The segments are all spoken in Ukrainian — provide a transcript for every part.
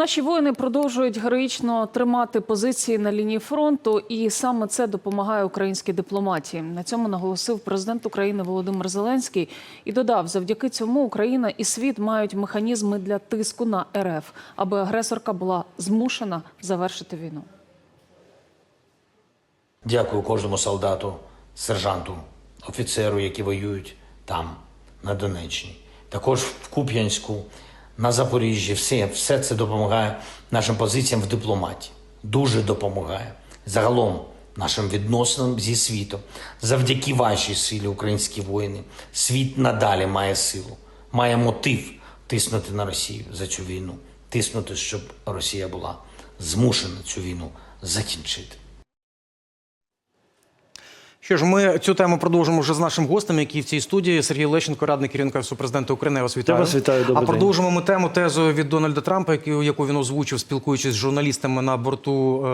Наші воїни продовжують героїчно тримати позиції на лінії фронту, і саме це допомагає українській дипломатії. На цьому наголосив президент України Володимир Зеленський і додав, завдяки цьому Україна і світ мають механізми для тиску на РФ, аби агресорка була змушена завершити війну. Дякую кожному солдату, сержанту, офіцеру, які воюють там, на Донеччині. Також в Куп'янську, на Запоріжжі. Все, все це допомагає нашим позиціям в дипломатії. Дуже допомагає. Загалом нашим відносинам зі світом. Завдяки вашій силі, українські воїни, світ надалі має силу, має мотив тиснути на Росію за цю війну, тиснути, щоб Росія була змушена цю війну закінчити. Що ж, ми цю тему продовжимо вже з нашим гостем, який в цій студії Сергій Лещенко, радник керівника президента України. Я вас вітаю. Я вас вітаю, а продовжимо ми тему тезу від Дональда Трампа, яку, він озвучив, спілкуючись з журналістами на борту е,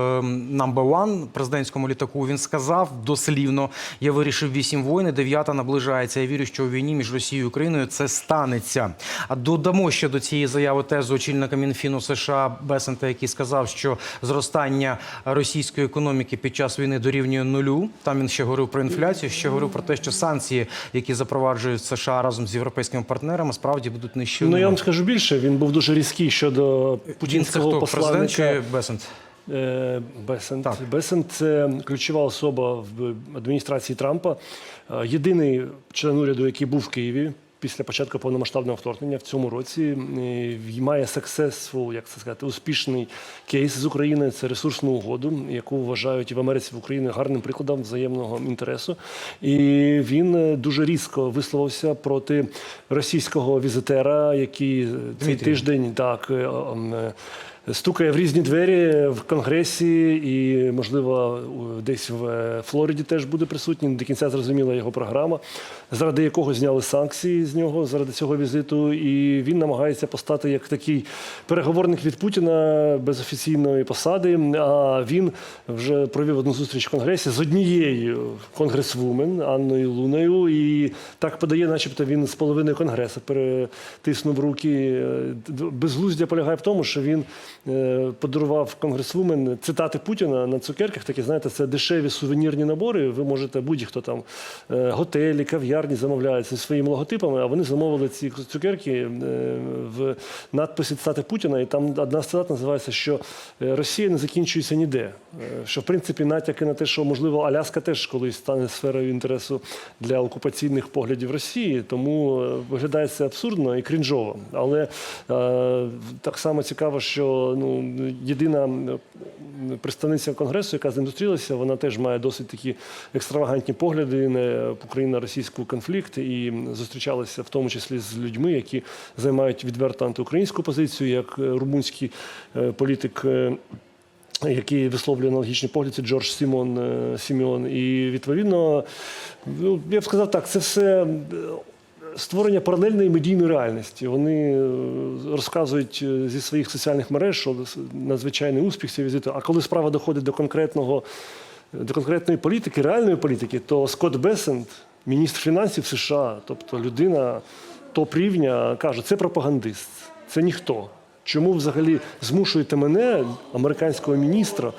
Number One президентському літаку. Він сказав дослівно: я вирішив вісім воїн, дев'ята наближається. Я вірю, що у війні між Росією і Україною це станеться. А додамо ще до цієї заяви тезу очільника Мінфіну США Бесента, який сказав, що зростання російської економіки під час війни дорівнює нулю. Там він ще говорив про інфляцію, ще говорив про те, що санкції, які запроваджують США разом з європейськими партнерами, справді будуть нищівними. Ну я вам скажу більше. Він був дуже різкий щодо путінського хто? Президент чи. Бесент? Е, Бесент. Так. Бесент це ключова особа в адміністрації Трампа. Е, Єдиний член уряду, який був в Києві після початку повномасштабного вторгнення в цьому році, е, має successful, як це сказати, успішний кейс з України. Це ресурсну угоду, яку вважають в Америці в Україні гарним прикладом взаємного інтересу. І він е, дуже різко висловився проти російського візитера, який е, цей тиждень так. Стукає в різні двері в Конгресі і, можливо, десь в е, Флориді теж буде присутній. До кінця зрозуміла його програма, заради якого зняли санкції з нього заради цього візиту. І він намагається постати як такий переговорник від Путіна без офіційної посади. А він вже провів одну зустріч в Конгресі з однією конгресвумен Анною Луною. І так подає, начебто він з половиною конгресу перетиснув руки. Е, Безглуздя полягає в тому, що він подарував конгресвумен цитати Путіна на цукерках. Такі, знаєте, це дешеві сувенірні набори. Ви можете будь-хто там е, готелі, кав'ярні замовляють зі своїми логотипами, а вони замовили ці цукерки е, в надписі цитати Путіна. І там одна з цитат називається, що е, Росія не закінчується ніде. Е, Що в принципі натяки на те, що можливо Аляска теж колись стане сферою інтересу для окупаційних поглядів Росії, тому е, виглядає це абсурдно і крінжово. Але е, так само цікаво, що ну єдина представниця конгресу, яка з ним зустрілася, вона теж має досить такі екстравагантні погляди на україно-російський конфлікт і зустрічалася в тому числі з людьми, які займають відверто антиукраїнську позицію, як е, румунський е, політик. е, який висловлює аналогічний погляд, це Джордж Сімон Сіміон. І відповідно, ну, я б сказав так, це все створення паралельної медійної реальності. Вони е, розказують е, зі своїх соціальних мереж, що надзвичайний успіх цього візиту. А коли справа доходить до конкретного до конкретної політики, реальної політики, то Скотт Бесент, міністр фінансів США, тобто людина топ-рівня, каже, це пропагандист, це ніхто. Чому взагалі змушуєте мене, американського міністра,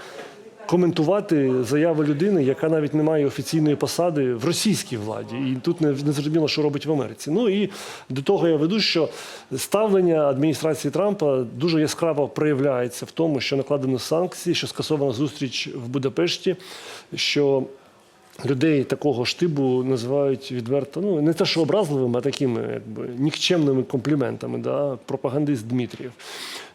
коментувати заяви людини, яка навіть не має офіційної посади в російській владі, і тут не, не зрозуміло, що робить в Америці. Ну і до того я веду, що ставлення адміністрації Трампа дуже яскраво проявляється в тому, що накладено санкції, що скасована зустріч в Будапешті, що людей такого штибу називають відверто, ну не те, що образливими, а такими якби нікчемними компліментами. Да? Пропагандист Дмитрієв.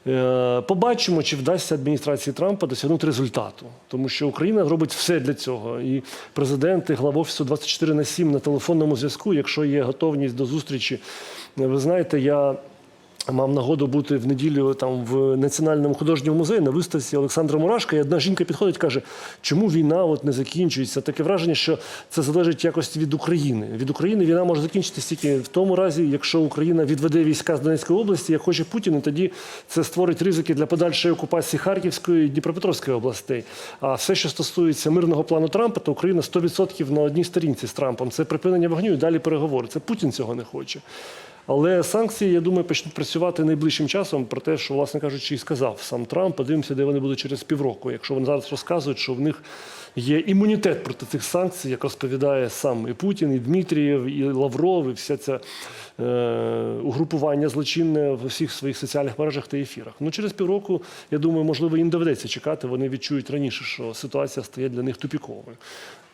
Е, Побачимо, чи вдасться адміністрації Трампа досягнути результату, тому що Україна робить все для цього. І президент, і глава офісу 24 на 7 на телефонному зв'язку, якщо є готовність до зустрічі. Ви знаєте, я Мав нагоду бути в неділю там в Національному художньому музеї на виставці Олександра Мурашка, і одна жінка підходить каже, чому війна от не закінчується? Таке враження, що це залежить якось від України. Від України війна може закінчитися тільки в тому разі, якщо Україна відведе війська з Донецької області, як хоче Путін, і тоді це створить ризики для подальшої окупації Харківської і Дніпропетровської областей. А все, що стосується мирного плану Трампа, то Україна 100% на одній сторінці з Трампом. Це припинення вогню і далі переговори. Це Путін цього не хоче. Але санкції, я думаю, почнуть працювати найближчим часом про те, що, власне кажучи, і сказав сам Трамп. Подивимося, де вони будуть через півроку. Якщо вони зараз розказують, що в них є імунітет проти цих санкцій, як розповідає сам і Путін, і Дмитрієв, і Лавров, і вся ця е, угрупування злочинне в усіх своїх соціальних мережах та ефірах. Ну, через півроку, я думаю, можливо, їм доведеться чекати. Вони відчують раніше, що ситуація стає для них тупіковою.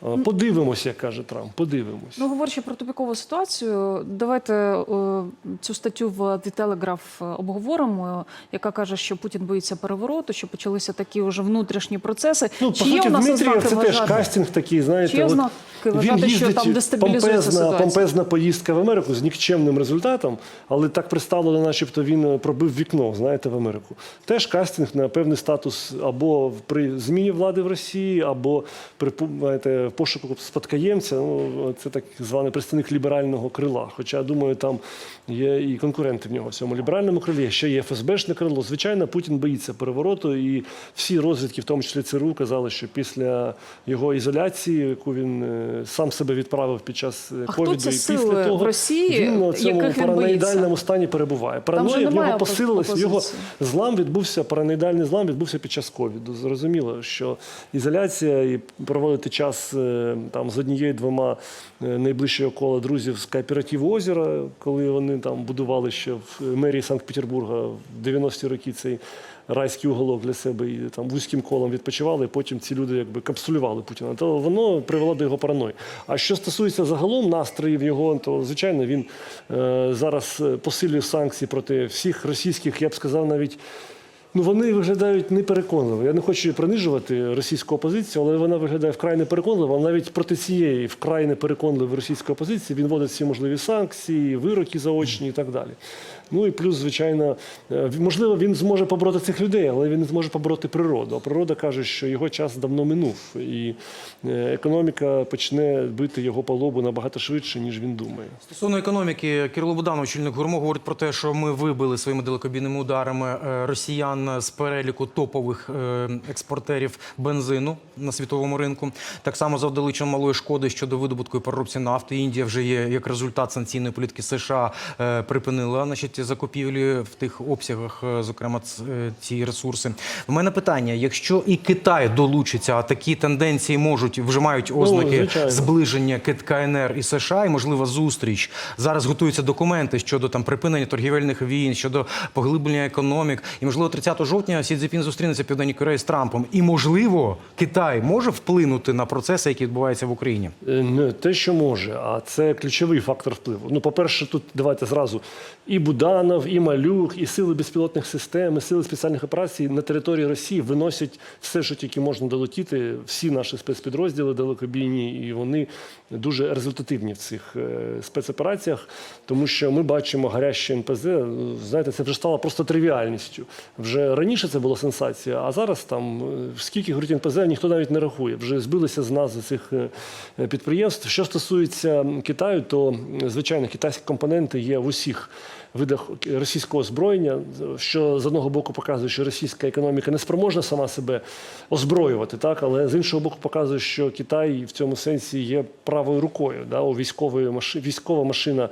Е, Подивимося, як каже Трамп, подивимось. Ну, говорячи про тупікову ситуацію, давайте е, цю статтю в The Telegraph е, обговоримо, яка каже, що Путін боїться перевороту, що почалися такі вже внутрішні процеси. Ну, по Чи є суті, у нас Дмитрієв це теж кастинг такий, знаєте. Чи є от ознаки він вважати, що там дестабілізується помпезна, ситуація? помпезна поїздка в Америку з нікчемним результатом, але так представлено, начебто він пробив вікно, знаєте, в Америку. Теж кастинг на певний статус або при зміні влади в Росії, або при знаєте, пошуку спадкоємця. Ну, це так званий представник ліберального крила. Хоча, думаю, там є і конкуренти в нього в цьому ліберальному крилі, ще є ФСБшне крило. Звичайно, Путін боїться перевороту, і всі розвідки, в тому числі ЦРУ, казали, що після його ізоляції, яку він е, сам себе відправив під час е, хто ковіду, це і після сили того в Росії, він на цьому параноїдальному стані перебуває. Параноя в нього посилилась, його злам відбувся, параноїдальний злам відбувся під час ковіду. Зрозуміло, що ізоляція і проводити час е, там з однією двома найближчого кола друзів з кооперативу озера, коли вони там будували ще в мерії Санкт-Петербурга в 90-ті роки цей. Райський уголок для себе і там вузьким колом відпочивали, і потім ці люди якби капсулювали Путіна. То воно привело до його параної. А що стосується загалом настроїв його, то звичайно він е, зараз е, посилює санкції проти всіх російських, я б сказав, навіть Ну, вони виглядають непереконливо. Я не хочу принижувати російську опозицію, але вона виглядає вкрай непереконливо. Навіть проти цієї вкрай непереконливої російської опозиції він вводить всі можливі санкції, вироки заочні і так далі. Ну і плюс, звичайно, е, можливо, він зможе побороти цих людей, але він не зможе побороти природу. А природа каже, що його час давно минув, і е, економіка почне бити його по лобу набагато швидше, ніж він думає. Стосовно економіки, Кирило Буданов, очільник гурмо, говорить про те, що ми вибили своїми далекобійними ударами е, росіян з переліку топових експортерів бензину на світовому ринку. Так само завдали чималої шкоди щодо видобутку і переробці нафти. Індія вже є як результат санкційної політики США припинила значить, закупівлі в тих обсягах, е, зокрема е, ці ресурси. У мене питання: якщо і Китай долучиться, а такі тенденції можуть вже мають ознаки звичайно. зближення Кит- КНР і США, і можлива зустріч. Зараз готуються документи щодо там припинення торгівельних війн, щодо поглиблення економік. І можливо, 30 жовтня Сі Цзіпін зустрінеться в Південній Кореї з Трампом. І можливо, Китай може вплинути на процеси, які відбуваються в Україні. Е, Не те, що може, а це ключовий фактор впливу. Ну, по-перше, тут давайте зразу і Буданов, і Малюк, і сили безпілотних систем, і сили спеціальних операцій на території Росії виносять все, що тільки можна долетіти, всі наші спецпідрозділи далекобійні, і вони дуже результативні в цих е, спецопераціях, тому що ми бачимо гаряче НПЗ. Знаєте, це вже стало просто тривіальністю. Вже раніше це була сенсація, а зараз там е, скільки горить НПЗ, ніхто навіть не рахує. Вже збилися з назви цих е, підприємств. Що стосується Китаю, то звичайно китайські компоненти є в усіх видах російського озброєння, що з одного боку показує, що російська економіка не спроможна сама себе озброювати, так але з іншого боку показує, що Китай в цьому сенсі є правою рукою. Да, у військової машини військова машина.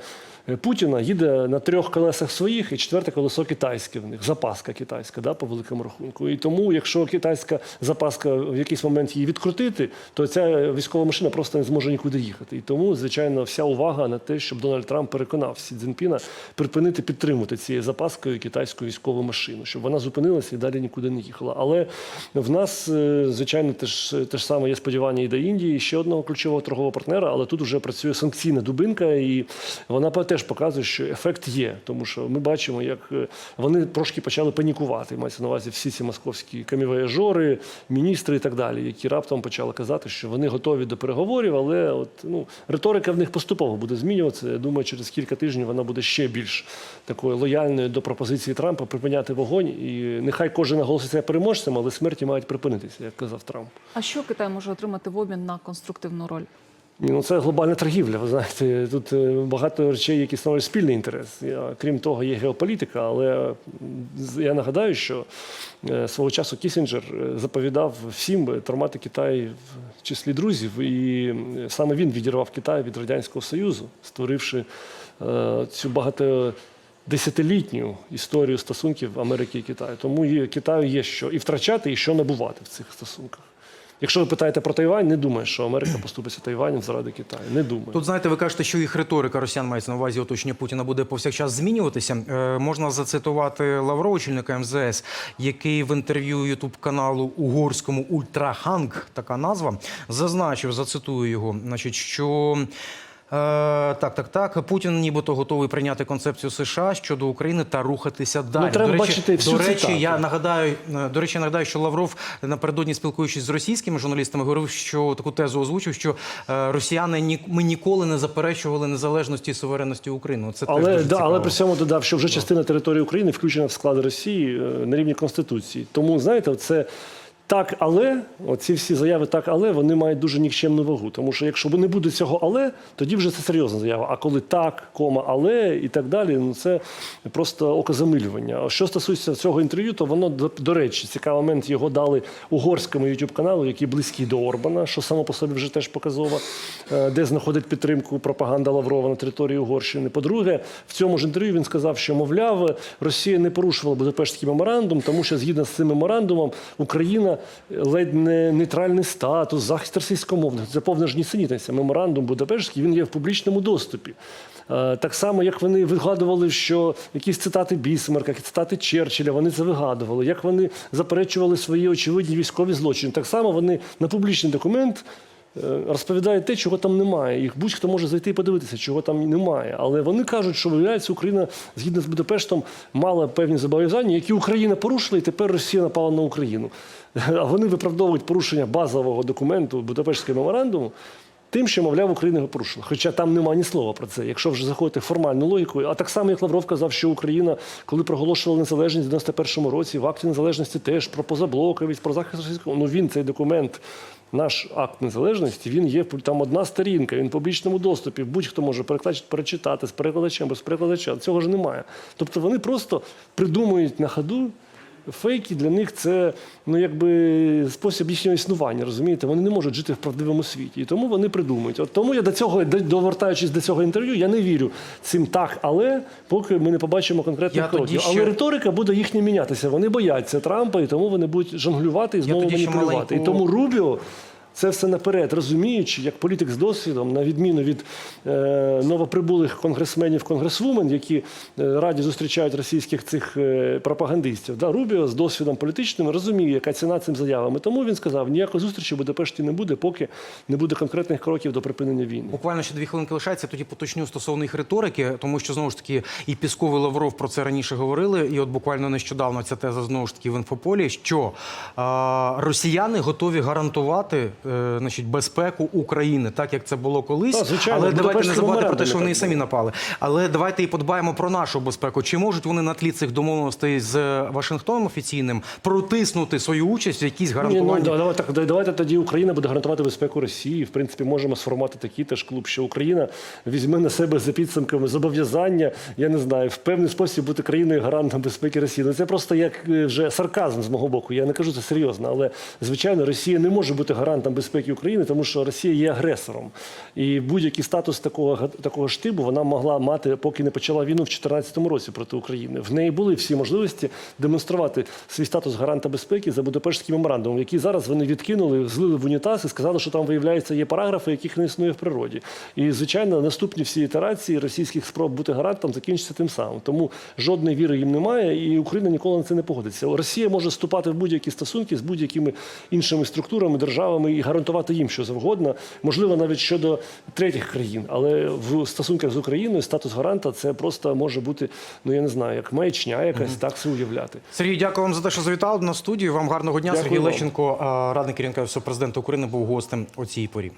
Путіна їде на трьох колесах своїх, і четверте колесо китайське в них, запаска китайська, да, по великому рахунку. І тому, якщо китайська запаска в якийсь момент її відкрутити, то ця військова машина просто не зможе нікуди їхати. І тому, звичайно, вся увага на те, щоб Дональд Трамп переконав Сі Цзіньпіна припинити підтримувати цією запаскою китайську військову машину, щоб вона зупинилася і далі нікуди не їхала. Але в нас, е, звичайно, теж те ж саме є сподівання і до Індії, і ще одного ключового торгового партнера, але тут вже працює санкційна дубинка, і вона по- теж показує, що ефект є, тому що ми бачимо, як е, вони трошки почали панікувати. Мається на увазі всі ці московські камівояжори, міністри і так далі, які раптом почали казати, що вони готові до переговорів, але от ну риторика в них поступово буде змінюватися. Я думаю, через кілька тижнів вона буде ще більш такою лояльною до пропозиції Трампа припиняти вогонь. І нехай кожен наголоситься переможцем, але смерті мають припинитися, як казав Трамп. А що Китай може отримати в обмін на конструктивну роль? Ні, ну це глобальна торгівля. Ви знаєте, тут е, багато речей, які становлять спільний інтерес. Крім того, є геополітика, але я нагадаю, що е, свого часу Кісінджер е, заповідав всім тримати Китай в числі друзів, і саме він відірвав Китай від радянського союзу, створивши цю багато. Десятилітню історію стосунків Америки і Китаю. Тому Китаю є що і втрачати, і що набувати в цих стосунках. Якщо ви питаєте про Тайвань, не думаю, що Америка поступиться Тайванем заради Китаю. Не думаю. Тут знаєте, ви кажете, що їх риторика росіян мається на увазі оточення Путіна буде повсякчас змінюватися. Е, можна зацитувати Лавро, очільника МЗС, який в інтерв'ю Ютуб каналу угорському Ультраханг, така назва, зазначив, зацитую його, значить, що. Е, так, так, так. Путін нібито готовий прийняти концепцію США щодо України та рухатися далі. треба до речі, бачити всю до речі, цитату. я нагадаю, е, до речі, нагадаю, що Лавров напередодні спілкуючись з російськими журналістами, говорив, що таку тезу озвучив, що е, росіяни ні, ми ніколи не заперечували незалежності і суверенності України. Це теж Але, дуже да, але при цьому додав, що вже частина території України включена в склад Росії на рівні Конституції. Тому, знаєте, це так, але оці всі заяви так, але вони мають дуже нікчемну вагу. Тому що якщо не буде цього але, тоді вже це серйозна заява. А коли так, кома, але і так далі, ну це просто окозамилювання. Що стосується цього інтерв'ю, то воно до, до речі, цікавий момент його дали угорському youtube каналу, який близький до Орбана, що само по собі вже теж показово, е, де знаходить підтримку пропаганда Лаврова на території Угорщини. По-друге, в цьому ж інтерв'ю він сказав, що мовляв, Росія не порушувала Будапештський меморандум, тому що згідно з цим меморандумом Україна ледь не нейтральний статус, захист російськомовних. Це повна ж нісенітниця. Меморандум Будапештський він є в публічному доступі. Е, Так само, як вони вигадували, що якісь цитати Бісмарка, цитати Черчилля, вони це вигадували, як вони заперечували свої очевидні військові злочини. Так само вони на публічний документ е, розповідають те, чого там немає. Їх будь-хто може зайти і подивитися, чого там немає. Але вони кажуть, що виявляється, Україна згідно з Будапештом мала певні зобов'язання, які Україна порушила, і тепер Росія напала на Україну. А вони виправдовують порушення базового документу Будапештського меморандуму. Тим, що, мовляв, Україна його порушила. Хоча там немає ні слова про це. Якщо вже заходити формальну логіку, а так само, як Лавров казав, що Україна, коли проголошувала незалежність в 91-му році, в акті незалежності теж про позаблоковість, про захист російського. Ну він цей документ, наш акт незалежності, він є там одна сторінка, він в публічному доступі. Будь-хто може перечитати з перекладачем, без перекладача. Цього ж немає. Тобто вони просто придумують на ходу. Фейки для них це ну якби спосіб їхнього існування, розумієте? Вони не можуть жити в правдивому світі. І тому вони придумують. От тому я до цього, до- довертаючись до цього інтерв'ю, я не вірю цим так, але поки ми не побачимо конкретних кроків. ще- Але риторика буде їхня мінятися. Вони бояться Трампа, і тому вони будуть жонглювати і знову маніпулювати. Маленьку... І тому Рубіо. Це все наперед, розуміючи, як політик з досвідом, на відміну від е, новоприбулих конгресменів конгресвумен, які е, раді зустрічають російських цих е, пропагандистів. Да, Рубіо з досвідом політичним розуміє, яка ціна цим заявам. І Тому він сказав, ніякої зустрічі в Будапешті не буде, поки не буде конкретних кроків до припинення війни. Буквально ще дві хвилинки лишається. Тоді поточню стосовно їх риторики, тому що знову ж таки і Пісков, і Лавров про це раніше говорили. І от буквально нещодавно ця теза знову ж таки в інфополі, що а, росіяни готові гарантувати е, значить, безпеку України, так як це було колись. Так, звичайно, Але давайте не забувати про те, що вони і самі напали. Але давайте і подбаємо про нашу безпеку. Чи можуть вони на тлі цих домовленостей з Вашингтоном офіційним протиснути свою участь в якісь Ні, ну, давайте, давайте тоді Україна буде гарантувати безпеку Росії. В принципі, можемо сформувати такий теж клуб, що Україна візьме на себе за підсумками зобов'язання, я не знаю, в певний спосіб бути країною гарантом безпеки Росії. Ну це просто як е, вже сарказм з мого боку. Я не кажу це серйозно, але звичайно, Росія не може бути гарантом безпеки України, тому що Росія є агресором. І будь-який статус такого такого штибу вона могла мати, поки не почала війну в 2014 році проти України. В неї були всі можливості демонструвати свій статус гаранта безпеки за Будапештським меморандумом, який зараз вони відкинули, злили в унітаз і сказали, що там виявляється є параграфи, яких не існує в природі. І звичайно, наступні всі ітерації російських спроб бути гарантом закінчаться тим самим. Тому жодної віри їм немає, і Україна ніколи на це не погодиться. Росія може вступати в будь-які стосунки з будь-якими іншими структурами, державами і гарантувати їм що завгодно, можливо, навіть щодо третіх країн. Але в стосунках з Україною статус гаранта це просто може бути, ну я не знаю, як маячня якась так це уявляти. Сергій, дякую вам за те, що завітали на студію. Вам гарного дня. Дякую Сергій вам. Лещенко, радник керівника президента України, був гостем у цій порі.